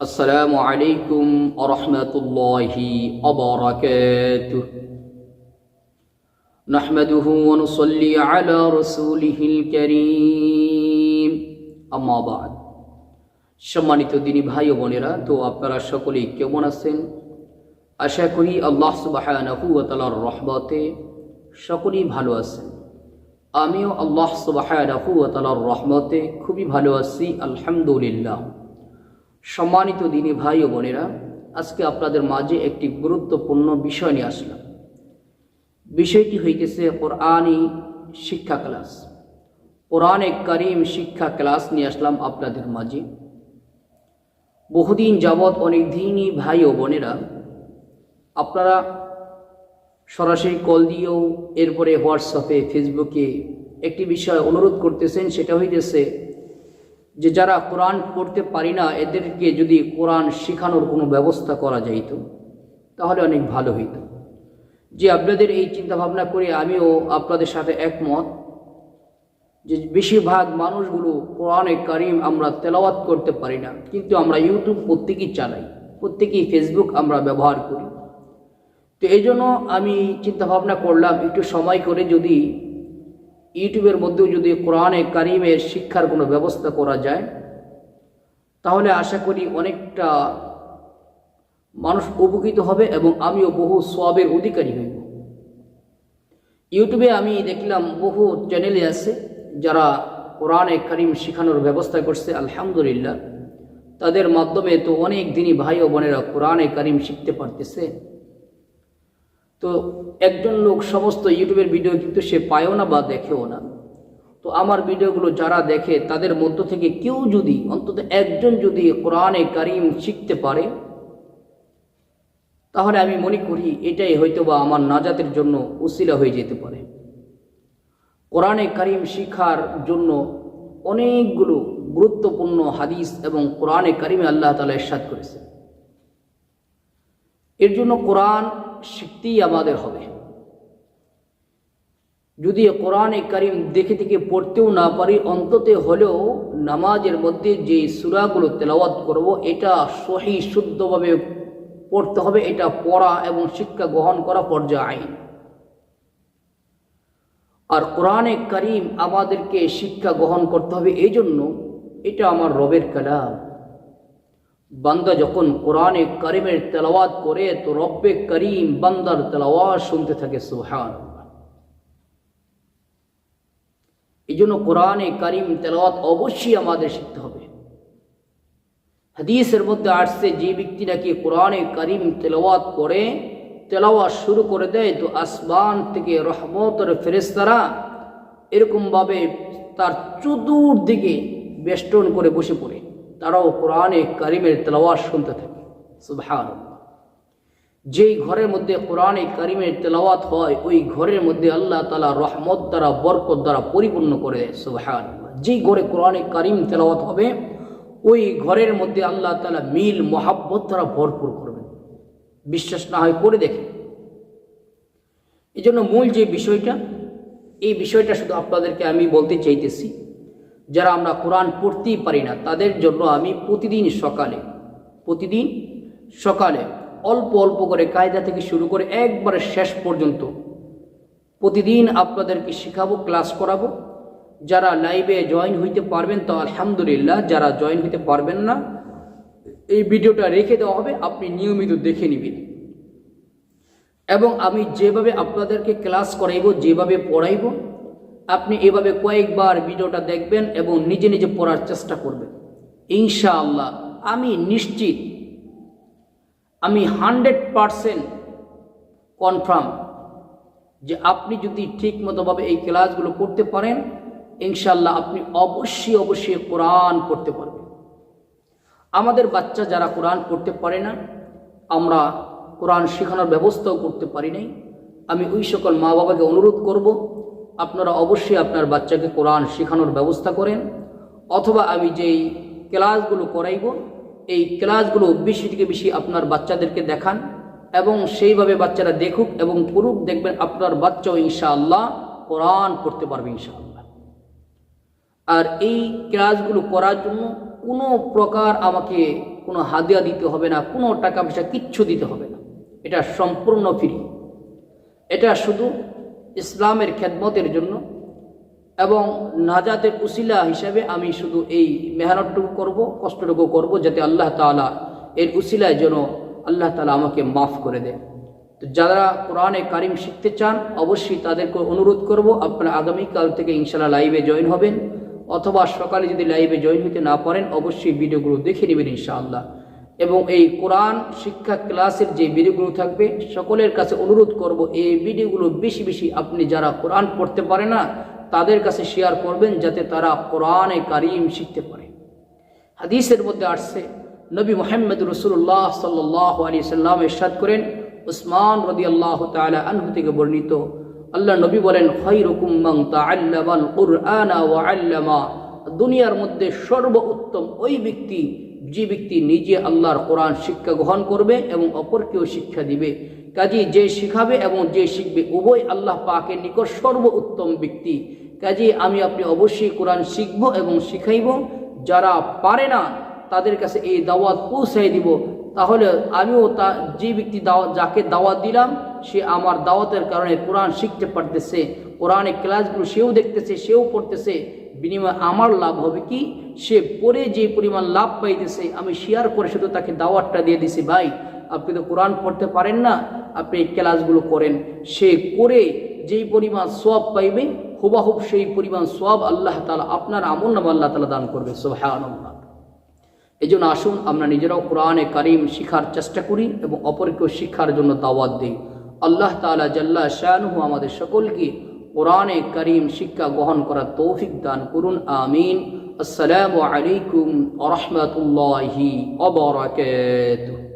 السلام عليكم ورحمة الله وبركاته نحمده ونصلي على رسوله الكريم أما بعد সম্মানিত দিনী ভাই ও বোনেরা তো আপনারা সকলেই কেমন আছেন আশা করি আল্লাহ সুবাহানাহু ওয়া তাআলার রহমতে সকলেই ভালো আছেন আমিও আল্লাহ সুবাহানাহু ওয়া তাআলার রহমতে খুবই ভালো আছি আলহামদুলিল্লাহ সম্মানিত দিনী ভাই ও বোনেরা, আজকে আপনাদের মাঝে একটি গুরুত্বপূর্ণ বিষয় নিয়ে আসলাম। বিষয়টি হইতেছে কোরআনই শিক্ষা ক্লাস। কোরআনে করিম শিক্ষা ক্লাস নিয়ে আসলাম আপনাদের মাঝে। বহুদিন যাবৎ অনেক দিনই ভাই ও বোনেরা, আপনারা সরাসরি কল দিয়েও এরপরে হোয়াটসঅ্যাপে, ফেসবুকে একটি বিষয় অনুরোধ করতেছেন, সেটা হইতেছে যে যারা কোরআন পড়তে পারি না, এদেরকে যদি কোরআন শেখানোর কোনো ব্যবস্থা করা যাইত, তাহলে অনেক ভালো হইত। যে আপনাদের এই চিন্তা ভাবনা করে আমিও আপনাদের সাথে একমত, যে বেশিরভাগ মানুষগুলো কোরআনে কারিম আমরা তেলাওয়াত করতে পারি না, কিন্তু আমরা ইউটিউব প্রত্যেকেই চালাই, প্রত্যেকেই ফেসবুক আমরা ব্যবহার করি। তো এই জন্য আমি চিন্তা ভাবনা করলাম, একটু সময় করে যদি ইউটিউবের মধ্যেও যদি কোরআনে কারিমের শিক্ষার কোনো ব্যবস্থা করা যায়, তাহলে আশা করি অনেকটা মানুষ উপকৃত হবে এবং আমিও বহু সবের অধিকারী হইব। ইউটিউবে আমি দেখলাম বহু চ্যানেলে আছে যারা কোরআনে কারিম শেখানোর ব্যবস্থা করছে, আলহামদুলিল্লাহ। তাদের মাধ্যমে তো অনেক দিনই ভাই ও বোনেরা কোরআনে কারিম শিখতে পারতেছে। তো একজন লোক সমস্ত ইউটিউবের ভিডিও কিন্তু সে পায়ও না বা দেখেও না। তো আমার ভিডিওগুলো যারা দেখে, তাদের মধ্য থেকে কেউ যদি, অন্তত একজন যদি কোরআনে কারিম শিখতে পারে, তাহলে আমি মনে করি এটাই হয়তো বা আমার নাজাতের জন্য উসিলা হয়ে যেতে পারে। কোরআনে কারিম শিখার জন্য অনেকগুলো গুরুত্বপূর্ণ হাদিস এবং কোরআনে কারিমে আল্লাহ তালা ইরশাদ করেছে এর জন্য কোরআন শিখতেই আমাদের হবে। যদি কোরআনে কারিম দেখে থেকে পড়তেও না পারি, অন্তত হলেও নামাজের মধ্যে যে সুরাগুলো তেলাওয়াত করব, এটা সহি, শুদ্ধভাবে পড়তে হবে, এটা পড়া এবং শিক্ষা গ্রহণ করা পর্যায়ে আইন। আর কোরআনে করিম আমাদেরকে শিক্ষা গ্রহণ করতে হবে এই জন্য এটা আমার রবের কালাম। বান্দা যখন কোরআনে করিমের তেলাওয়াত করে, তো রব্বে করিম বান্দার তেলাওয়াত শুনতে থাকে সুহান এই জন্য কোরআনে করিম তেলাওয়াত অবশ্যই আমাদের শিখতে হবে। হাদিসের মধ্যে আসছে, যে ব্যক্তি নাকি কোরআনে করিম তেলাওয়াত করে, তেলাওয়াত শুরু করে দেয়, তো আসমান থেকে রহমতের ফেরেস্তারা এরকমভাবে তার চতুর দিকে বেষ্টন করে বসে পড়ে। তারাও কোরআনে করিমের তেলাওয়াত শুনতে থাকে। সুবহান যেই ঘরের মধ্যে কোরআনে করিমের তেলাওয়াত হয়, ওই ঘরের মধ্যে আল্লাহ তালা রহমত দ্বারা, বরকত দ্বারা পরিপূর্ণ করে দেয় সুবহান যেই ঘরে কোরআনে করিম তেলাওয়াত হবে, ওই ঘরের মধ্যে আল্লাহ তালা মিল, মহাব্বত দ্বারা ভরপুর করবেন। বিশ্বাস না হয় করে দেখে এই জন্য মূল যে বিষয়টা, এই বিষয়টা শুধু আপনাদেরকে আমি বলতে চাইতেছি যারা আমরা কোরআন পড়তেই পারি না, তাদের জন্য আমি প্রতিদিন সকালে প্রতিদিন সকালে অল্প অল্প করে কায়দা থেকে শুরু করে একবারে শেষ পর্যন্ত প্রতিদিন আপনাদেরকে শেখাবো, ক্লাস করাবো। যারা লাইভে জয়েন হইতে পারবেন, তো আলহামদুলিল্লাহ, যারা জয়েন হইতে পারবেন না, এই ভিডিওটা রেখে দেওয়া হবে, আপনি নিয়মিত দেখে নেবেন। এবং আমি যেভাবে আপনাদেরকে ক্লাস করাইব, যেভাবে পড়াইব আপনি এভাবে কয়েকবার ভিডিওটা দেখবেন এবং নিজে নিজে পড়ার চেষ্টা করবেন। ইনশাআল্লাহ, আমি নিশ্চিত, আমি হান্ড্রেড পারসেন্ট কনফার্ম যে আপনি যদি ঠিক মতোভাবে এই ক্লাসগুলো করতে পারেন ইনশাল্লাহ আপনি অবশ্যই অবশ্যই কোরআন পড়তে পারবেন। আমাদের বাচ্চা যারা কোরআন পড়তে পারে না, আমরা কোরআন শেখানোর ব্যবস্থাও করতে পারি নাই। আমি ওই সকল মা বাবাকে অনুরোধ করব আপনারা অবশ্যই আপনার বাচ্চাকে কোরআন শেখানোর ব্যবস্থা করেন, অথবা আমি যেই ক্লাসগুলো করাইব, এই ক্লাসগুলো বেশি থেকে বেশি আপনার বাচ্চাদেরকে দেখান, এবং সেইভাবে বাচ্চারা দেখুক এবং পড়ুক, দেখবেন আপনার বাচ্চাও ইনশাআল্লাহ কোরআন পড়তে পারবে ইনশাআল্লাহ। আর এই ক্লাসগুলো করার জন্য কোনো প্রকার আমাকে কোনো হাদিয়া দিতে হবে না, কোনো টাকা পয়সা কিচ্ছু দিতে হবে না। এটা সম্পূর্ণ ফ্রি। এটা শুধু ইসলামের খেদমতের জন্য এবং নাজাতের উসিলা হিসাবে আমি শুধু এই মেহনতটুকু করব, কষ্টটুকু করব যাতে আল্লাহ তাআলা এর উসিলায় যেন আল্লাহ তালা আমাকে মাফ করে দেয় তো যারা কোরআনে কারিম শিখতে চান, অবশ্যই তাদেরকে অনুরোধ করব, আপনারা আগামীকাল থেকে ইনশাল্লাহ লাইভে জয়েন হবেন, অথবা সকালে যদি লাইভে জয়েন হতে না পারেন, অবশ্যই ভিডিওগুলো দেখে নেবেন ইনশাআল্লাহ। এবং এই কোরআন শিক্ষা ক্লাসের যে ভিডিওগুলো থাকবে, সকলের কাছে অনুরোধ করব, এই ভিডিওগুলো বেশি বেশি আপনি যারা কোরআন পড়তে পারে না, তাদের কাছে শেয়ার করবেন যাতে তারা কোরআনে কারিম শিখতে পারে। হাদিসের মধ্যে আসছে, নবী মোহাম্মদ রসুল্লাহ সাল্লাহ আলী সাল্লাম এরশাদ করেন, উসমান রদি আল্লাহ তালা আনহু থেকে বর্ণিত, আল্লাহ নবী বলেন কুরআনা ওয়া আল্লামা। দুনিয়ার মধ্যে সর্ব উত্তম ওই ব্যক্তি যে ব্যক্তি নিজে আল্লাহর কোরআন শিক্ষা গ্রহণ করবে এবং অপরকেও শিক্ষা দিবে কাজী যে শিখাবে এবং যে শিখবে উভয় আল্লাহ পাকের নিকট সর্ব উত্তম ব্যক্তি। কাজী আমি আপনি অবশ্যই কোরআন শিখব এবং শিখাইব। যারা পারে না, তাদের কাছে এই দাওয়াত পৌঁছাই দিব। তাহলে আমিও তা, যে ব্যক্তি দাওয়াত যাকে দাওয়াত দিলাম, সে আমার দাওয়াতের কারণে কোরআন শিখতে পারতেছে, কোরআনের ক্লাসগুলো সেও দেখতেছে, সেও পড়তেছে। বিনিময়ে আমার লাভ হবে কি? সে পড়ে যে পরিমাণ লাভ পাইতেছে, আমি শেয়ার করে শুধু তাকে দাওয়াতটা দিয়ে দিছি, ভাই, আপনি তো কোরআন পড়তে পারেন না, আপনি ক্লাসগুলো করেন। সে করে যেই পরিমাণ সব পাইবে, হুবাহুব সেই পরিমাণ সব আল্লাহ তালা আপনার আমল নাম আল্লাহ তালা দান করবে সোহান এই জন্য আসুন, আমরা নিজেরাও কোরআনে কারিম শিখার চেষ্টা করি এবং অপরকেও শিক্ষার জন্য দাওয়াত দিই। আল্লাহ তালা জাল্লা শাহনহু আমাদের সকলকে কোরআনে করিম শিক্ষা গ্রহণ করার তৌফিক দান করুন আমিন। আসসালামু আলাইকুম আ রহমতুল্লাহি অবরাকাতুহ